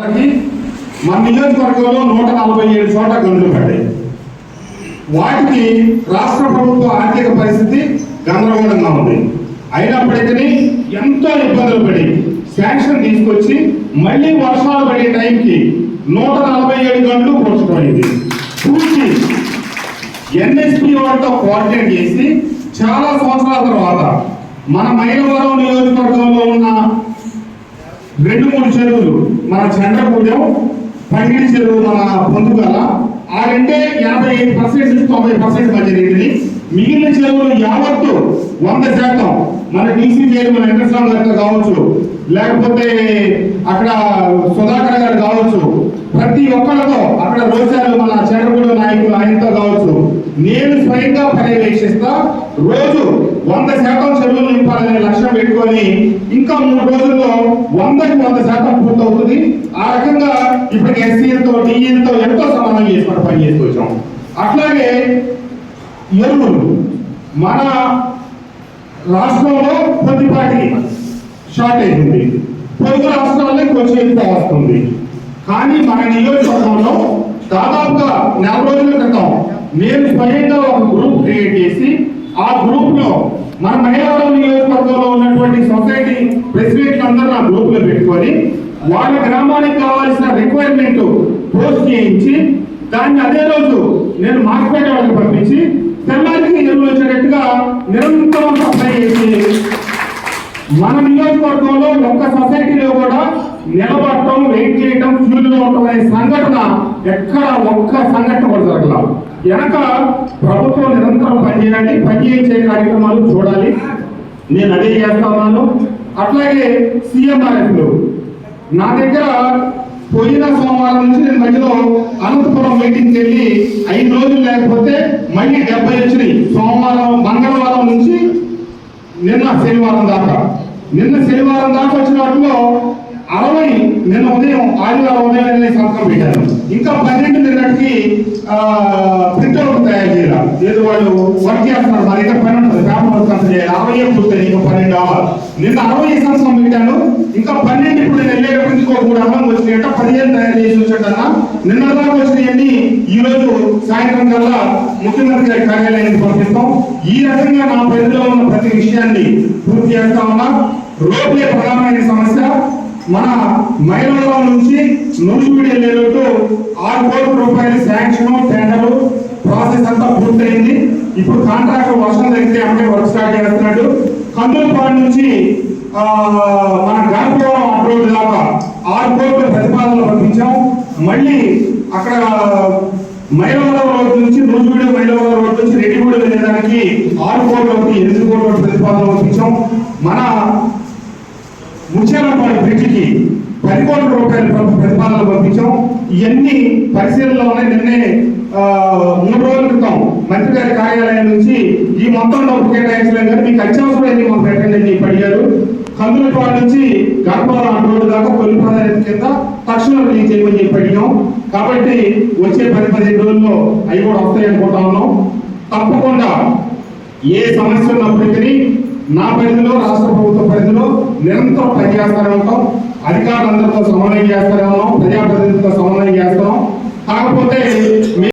వాళ్ళకి మన నియోజకవర్గంలో నూట నలభై ఏడు చోట్ల గనులు పడ్డాయి. వాటికి రాష్ట్ర ప్రభుత్వ ఆర్థిక పరిస్థితి గందరగోళంగా ఉంది. అయినప్పటికీ ఎంతో ఇబ్బందులు పడి శాంక్షన్ తీసుకొచ్చి మళ్ళీ వర్షాలు పడే టైంకి నూట నలభై ఏడు గంటలు పూడ్చడమైంది పూర్తి ఎన్ఎస్పి వాళ్ళతో కోఆర్డినేట్ చేసి చాలా సంవత్సరాల తర్వాత మన మైలవరం నియోజకవర్గంలో ఉన్న రెండు మూడు చెరువులు. మన చంద్రపూజం పంగిడి చెరువు మన పొందుగల. ఆ రెండే యాభై ఐదు పర్సెంట్ నుంచి తొంభై పర్సెంట్ మధ్య నీటిని మిగిలిన చెరువులు యావత్తు వంద శాతం. మన డీసీ పేరు మన వెంకటస్వామి గారు కావచ్చు. లేకపోతే అక్కడ సుధాకర్ గారు కావచ్చు. ప్రతి ఒక్కరితో అక్కడ రోజాలు మన చంద్రపూడి నాయకులు ఆయనతో కావచ్చు. నేను స్వయంగా పర్యవేక్షిస్తా. రోజు వంద శాతం చెరువులు లక్ష్యం పెట్టుకొని ఇంకా మూడు రోజుల్లో వందకి వంద శాతం పూర్తవుతుంది. ఆ రకంగా ఇప్పటికి ఎస్సీలతో టీఈలతో ఎంతో సమానం చేసుకుంటూ పని చేసుకొచ్చాం అట్లాగే ఎరువులు మన రాష్ట్రంలో కొద్దిపాటి షార్టేజ్ ఉంది. పొరుగు రాష్ట్రాల్లో కొంచెం ఎక్కువ వస్తుంది. కానీ మన నియోజకవర్గంలో దాదాపుగా నెల రోజుల క్రితం నేను స్వయంగా ఒక గ్రూప్ క్రియేట్ చేసి ఆ గ్రూప్లో మన మైలవరం నియోజకవర్గంలో ఉన్నటువంటి సొసైటీ ప్రెసిడెంట్లు అందరూ నా గ్రూప్లో పెట్టుకొని వాళ్ళ గ్రామానికి కావాల్సిన రిక్వైర్మెంట్ పోస్ట్ చేయించి దాన్ని అదే రోజు నేను మార్కెట్ వాళ్ళకి పంపించి తెల్లారికి ఎరువులు వచ్చేటట్టుగా నిరంతరం సప్లై చేసి మన నియోజకవర్గంలో ఒక్క సొసైటీలో కూడా నిలబడటం వెయిట్ చేయటం క్యూలో ఉండటం అనే సంఘటన ఎక్కడ ఒక్క సంఘటన కూడా జరగల. వెనక ప్రభుత్వం నిరంతరం పనిచేయాలి పనిచేయించే కార్యక్రమాలు చూడాలి. నేను అదే చేస్తా ఉన్నాను. అట్లాగే సీఎంఆర్ఎఫ్లు నా దగ్గర పోయిన సోమవారం నుంచి నేను మధ్యలో అనంతపురం మీటింగ్కి వెళ్ళి ఐదు రోజులు లేకపోతే మళ్ళీ డెబ్బై వచ్చినాయి. సోమవారం మంగళవారం నుంచి నిన్న శనివారం దాకా. నిన్న శనివారం దాకా వచ్చిన వాటిలో అరవై నిన్న ఉదయం ఆదివారం ఉదయం నేను సంతకం పెట్టాను ఇంకా పన్నెండు నిన్నటికి ప్రింట్అవుట్ తయారు చేయాలి ఏదో వాళ్ళు వర్క్ చేస్తున్నారు. మా దగ్గర పని ఉంటుంది. పేపర్ వర్క్ అంత చేయాలి. అరవై పూర్తయి ఇంకా పన్నెండు అవ్వాలి. నిన్న అరవై సంతకం పెట్టాను. ఇంకా పన్నెండు ఇప్పుడు నేను వెళ్ళేటప్పుడు ఇంకో మూడు అవ్వం వచ్చినాయట పదిహేను తయారు చేసి వచ్చాడన్నా నిన్న దాకా వచ్చినాయండి ఈ రోజు సాయంత్రం కల్లా ముఖ్యమంత్రి గారి కార్యాలయానికి పంపిస్తాం. ఈ రకంగా నా పరిధిలో ఉన్న ప్రతి విషయాన్ని పూర్తి చేస్తా ఉన్నా. రోడ్లే ప్రధానమైన సమస్య. మన మైలలో నుంచి నూజివీడు వెళ్ళే ఆరు కోట్ల రూపాయల శాంక్షన్ టెండర్ ప్రాసెస్ అంతా పూర్తయింది. ఇప్పుడు కాంట్రాక్టర్ వర్షం తగ్గితే అంటే వర్క్ స్టార్ట్ చేస్తున్నాడు. కందులపాడు నుంచి మన గణపవరం అప్రోడ్ దాకా ఆరు కోట్ల ప్రతిపాదనలు పంపించాం. మళ్ళీ అక్కడ మైలవరం రోడ్ నుంచి నూజివీడు మైలవరం రోడ్ నుంచి రెడ్డిగూడ వెళ్ళేదానికి ఆరు కోట్ల ఎనిమిది కోట్ల ప్రతిపాదనలు పంపించాం. మన ముత్యాలపాడు పది కోట్ల రూపాయల ప్ర- ప్రతిపాదనలు పంపించాం ఇవన్నీ పరిశీలనలో ఉన్నాయి నిన్నే మూడు రోజుల క్రితం మంత్రి గారి కార్యాలయం నుంచి ఈ మొత్తం డబ్బు కేటాయించలేదు కానీ మీకు అత్యవసరమైంది మాకు పెట్టండి అడిగారు. కందులపాడు నుంచి గర్భవరం రోడ్డు దాకా తొలి ప్రాధాన్యత కింద తక్షణం రిలీజ్ చేయమని చెప్పి అడిగాం. కాబట్టి వచ్చే పది పదిహేను రోజుల్లో అవి కూడా వస్తాయి అనుకుంటా ఉన్నాం. తప్పకుండా ఏ సమస్య ఉన్నప్పటికీ నా పరిధిలో రాష్ట్ర ప్రభుత్వ పరిధిలో నిరంతరం పనిచేస్తానే ఉంటాం. అధికారులందరితో సమన్వయం చేస్తానే ఉన్నాం. ప్రజాప్రతినిధులతో సమన్వయం చేస్తాం కాకపోతే